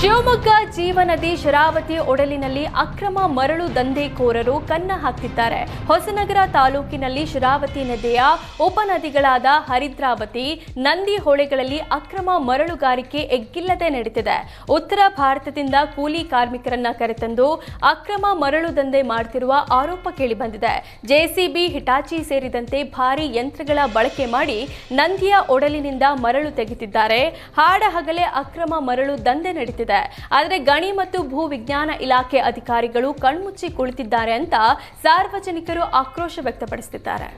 ಶಿವಮೊಗ್ಗ ಜೀವನದಿ ಶರಾವತಿ ಒಡಲಿನಲ್ಲಿ ಅಕ್ರಮ ಮರಳು ದಂಧೆಕೋರರು ಕನ್ನ ಹಾಕ್ತಿದ್ದಾರೆ. ಹೊಸನಗರ ತಾಲೂಕಿನಲ್ಲಿ ಶರಾವತಿ ನದಿಯ ಉಪನದಿಗಳಾದ ಹರಿದ್ರಾವತಿ, ನಂದಿ ಹೊಳೆಗಳಲ್ಲಿ ಅಕ್ರಮ ಮರಳುಗಾರಿಕೆ ಎಗ್ಗಿಲ್ಲದೆ ನಡೀತಿದೆ. ಉತ್ತರ ಭಾರತದಿಂದ ಕೂಲಿ ಕಾರ್ಮಿಕರನ್ನ ಕರೆತಂದು ಅಕ್ರಮ ಮರಳು ದಂಧೆ ಮಾಡ್ತಿರುವ ಆರೋಪ ಕೇಳಿಬಂದಿದೆ. ಜೆಸಿಬಿ, ಹಿಟಾಚಿ ಸೇರಿದಂತೆ ಭಾರಿ ಯಂತ್ರಗಳ ಬಳಕೆ ಮಾಡಿ ನಂದಿಯ ಒಡಲಿನಿಂದ ಮರಳು ತೆಗೆದಿದ್ದಾರೆ. ಹಾಡಹಗಲೇ ಅಕ್ರಮ ಮರಳು ದಂಧೆ ನಡೀತಿದೆ. ಆದರೆ ಗಣಿ ಮತ್ತು ಭೂ ವಿಜ್ಞಾನ ಇಲಾಖೆ ಅಧಿಕಾರಿಗಳು ಕಣ್ಮುಚ್ಚಿ ಕುಳಿತಿದ್ದಾರೆ ಅಂತ ಸಾರ್ವಜನಿಕರು ಆಕ್ರೋಶ ವ್ಯಕ್ತಪಡಿಸುತ್ತಿದ್ದಾರೆ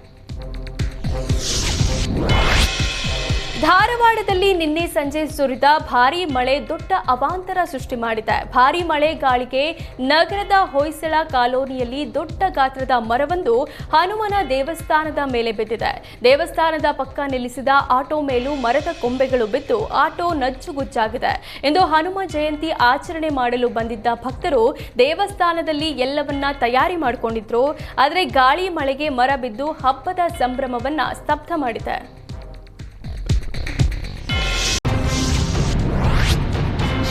ಧಾರವಾಡದಲ್ಲಿ ನಿನ್ನೆ ಸಂಜೆ ಸುರಿದ ಭಾರೀ ಮಳೆ ದೊಡ್ಡ ಅವಾಂತರ ಸೃಷ್ಟಿ ಮಾಡಿದೆ. ಭಾರೀ ಮಳೆ ಗಾಳಿಗೆ ನಗರದ ಹೊಯ್ಸಳ ಕಾಲೋನಿಯಲ್ಲಿ ದೊಡ್ಡ ಗಾತ್ರದ ಮರವೊಂದು ಹನುಮನ ದೇವಸ್ಥಾನದ ಮೇಲೆ ಬಿದ್ದಿದೆ. ದೇವಸ್ಥಾನದ ಪಕ್ಕ ನಿಲ್ಲಿಸಿದ ಆಟೋ ಮೇಲೂ ಮರದ ಕೊಂಬೆಗಳು ಬಿದ್ದು ಆಟೋ ನಜ್ಜುಗುಜ್ಜಾಗಿದೆ ಎಂದು ಹನುಮ ಜಯಂತಿ ಆಚರಣೆ ಮಾಡಲು ಬಂದಿದ್ದ ಭಕ್ತರು ದೇವಸ್ಥಾನದಲ್ಲಿ ಎಲ್ಲವನ್ನ ತಯಾರಿ ಮಾಡಿಕೊಂಡಿದ್ರು. ಆದರೆ ಗಾಳಿ ಮಳೆಗೆ ಮರ ಬಿದ್ದು ಹಬ್ಬದ ಸಂಭ್ರಮವನ್ನ ಸ್ತಬ್ಧ ಮಾಡಿದೆ.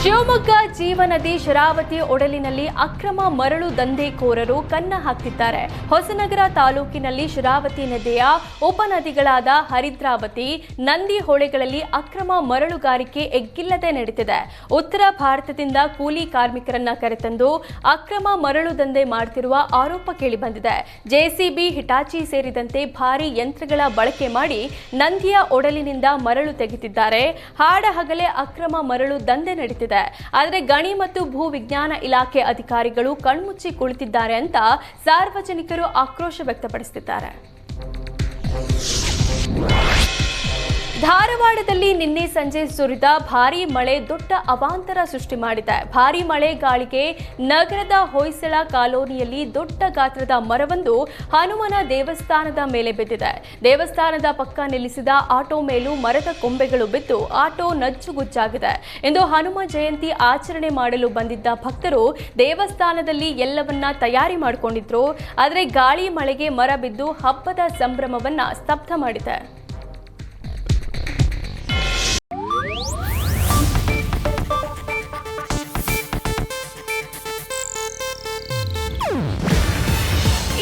ಶಿವಮೊಗ್ಗ ಜೀವನದಿ ಶರಾವತಿ ಒಡಲಿನಲ್ಲಿ ಅಕ್ರಮ ಮರಳು ದಂಧೆಕೋರರು ಕನ್ನ ಹಾಕ್ತಿದ್ದಾರೆ. ಹೊಸನಗರ ತಾಲೂಕಿನಲ್ಲಿ ಶರಾವತಿ ನದಿಯ ಉಪನದಿಗಳಾದ ಹರಿದ್ರಾವತಿ, ನಂದಿ ಹೊಳೆಗಳಲ್ಲಿ ಅಕ್ರಮ ಮರಳುಗಾರಿಕೆ ಎಗ್ಗಿಲ್ಲದೆ ನಡೀತಿದೆ. ಉತ್ತರ ಭಾರತದಿಂದ ಕೂಲಿ ಕಾರ್ಮಿಕರನ್ನ ಕರೆತಂದು ಅಕ್ರಮ ಮರಳು ದಂಧೆ ಮಾಡ್ತಿರುವ ಆರೋಪ ಕೇಳಿಬಂದಿದೆ. ಜೆಸಿಬಿ, ಹಿಟಾಚಿ ಸೇರಿದಂತೆ ಭಾರಿ ಯಂತ್ರಗಳ ಬಳಕೆ ಮಾಡಿ ನಂದಿಯ ಒಡಲಿನಿಂದ ಮರಳು ತೆಗೆದಿದ್ದಾರೆ. ಹಾಡಹಗಲೇ ಅಕ್ರಮ ಮರಳು ದಂಧೆ ನಡೀತಿದೆ. ಆದರೆ ಗಣಿ ಮತ್ತು ಭೂ ವಿಜ್ಞಾನ ಇಲಾಖೆ ಅಧಿಕಾರಿಗಳು ಕಣ್ಮುಚ್ಚಿ ಕುಳಿತಿದ್ದಾರೆ ಅಂತ ಸಾರ್ವಜನಿಕರು ಆಕ್ರೋಶ ವ್ಯಕ್ತಪಡಿಸುತ್ತಿದ್ದಾರೆ ಧಾರವಾಡದಲ್ಲಿ ನಿನ್ನೆ ಸಂಜೆ ಸುರಿದ ಭಾರೀ ಮಳೆ ದೊಡ್ಡ ಅವಾಂತರ ಸೃಷ್ಟಿ ಮಾಡಿದೆ. ಭಾರೀ ಮಳೆ ಗಾಳಿಗೆ ನಗರದ ಹೊಯ್ಸಳ ಕಾಲೋನಿಯಲ್ಲಿ ದೊಡ್ಡ ಗಾತ್ರದ ಮರವೊಂದು ಹನುಮನ ದೇವಸ್ಥಾನದ ಮೇಲೆ ಬಿದ್ದಿದೆ. ದೇವಸ್ಥಾನದ ಪಕ್ಕ ನಿಲ್ಲಿಸಿದ ಆಟೋ ಮೇಲೂ ಮರದ ಕೊಂಬೆಗಳು ಬಿದ್ದು ಆಟೋ ನಜ್ಜುಗುಜ್ಜಾಗಿದೆ ಎಂದು ಹನುಮ ಜಯಂತಿ ಆಚರಣೆ ಮಾಡಲು ಬಂದಿದ್ದ ಭಕ್ತರು ದೇವಸ್ಥಾನದಲ್ಲಿ ಎಲ್ಲವನ್ನ ತಯಾರಿ ಮಾಡಿಕೊಂಡಿದ್ರು. ಆದರೆ ಗಾಳಿ ಮಳೆಗೆ ಮರ ಬಿದ್ದು ಹಬ್ಬದ ಸಂಭ್ರಮವನ್ನ ಸ್ತಬ್ಧ ಮಾಡಿದೆ.